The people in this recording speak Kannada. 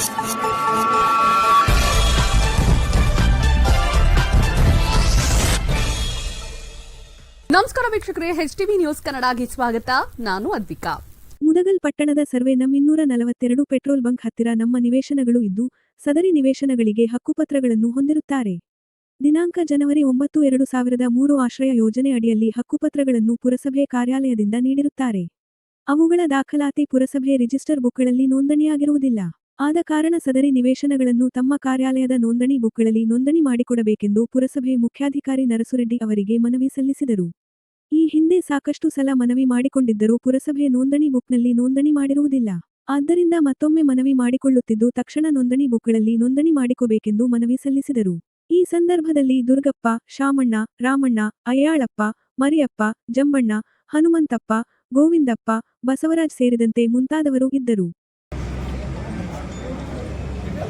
ನಮಸ್ಕಾರ ವೀಕ್ಷಕರೇ ಎಚ್ ಟಿವಿ ನ್ಯೂಸ್ ಕನ್ನಡಗೆ ಸ್ವಾಗತ. ನಾನು ಅದ್ವಿಕಾ. ಮುದಗಲ್ ಪಟ್ಟಣದ ಸರ್ವೆ ನಂ ಇನ್ನೂರ ನಲವತ್ತೆರಡು ಪೆಟ್ರೋಲ್ ಬಂಕ್ ಹತ್ತಿರ ನಮ್ಮ ನಿವೇಶನಗಳು ಇದ್ದು, ಸದರಿ ನಿವೇಶನಗಳಿಗೆ ಹಕ್ಕುಪತ್ರಗಳನ್ನು ಹೊಂದಿರುತ್ತಾರೆ. ದಿನಾಂಕ ಜನವರಿ ಒಂಬತ್ತು ಎರಡು ಸಾವಿರದ ಮೂರು ಆಶ್ರಯ ಯೋಜನೆ ಅಡಿಯಲ್ಲಿ ಹಕ್ಕುಪತ್ರಗಳನ್ನು ಪುರಸಭೆ ಕಾರ್ಯಾಲಯದಿಂದ ನೀಡಿರುತ್ತಾರೆ. ಅವುಗಳ ದಾಖಲಾತಿ ಪುರಸಭೆ ರಿಜಿಸ್ಟರ್ ಬುಕ್ಗಳಲ್ಲಿ ನೋಂದಣಿಯಾಗಿರುವುದಿಲ್ಲ. ಆದ ಕಾರಣ ಸದರಿ ನಿವೇಶನಗಳನ್ನು ತಮ್ಮ ಕಾರ್ಯಾಲಯದ ನೋಂದಣಿ ಬುಕ್ಗಳಲ್ಲಿ ನೋಂದಣಿ ಮಾಡಿಕೊಡಬೇಕೆಂದು ಪುರಸಭೆ ಮುಖ್ಯಾಧಿಕಾರಿ ನರಸುರೆಡ್ಡಿ ಅವರಿಗೆ ಮನವಿ ಸಲ್ಲಿಸಿದರು. ಈ ಹಿಂದೆ ಸಾಕಷ್ಟು ಸಲ ಮನವಿ ಮಾಡಿಕೊಂಡಿದ್ದರೂ ಪುರಸಭೆ ನೋಂದಣಿ ಬುಕ್ನಲ್ಲಿ ನೋಂದಣಿ ಮಾಡಿರುವುದಿಲ್ಲ. ಆದ್ದರಿಂದ ಮತ್ತೊಮ್ಮೆ ಮನವಿ ಮಾಡಿಕೊಳ್ಳುತ್ತಿದ್ದು ತಕ್ಷಣ ನೋಂದಣಿ ಬುಕ್ಗಳಲ್ಲಿ ನೋಂದಣಿ ಮಾಡಿಕೋಬೇಕೆಂದು ಮನವಿ ಸಲ್ಲಿಸಿದರು. ಈ ಸಂದರ್ಭದಲ್ಲಿ ದುರ್ಗಪ್ಪ, ಶಾಮಣ್ಣ, ರಾಮಣ್ಣ, ಅಯ್ಯಾಳಪ್ಪ, ಮರಿಯಪ್ಪ, ಜಂಬಣ್ಣ, ಹನುಮಂತಪ್ಪ, ಗೋವಿಂದಪ್ಪ, ಬಸವರಾಜ್ ಸೇರಿದಂತೆ ಮುಂತಾದವರು ಇದ್ದರು.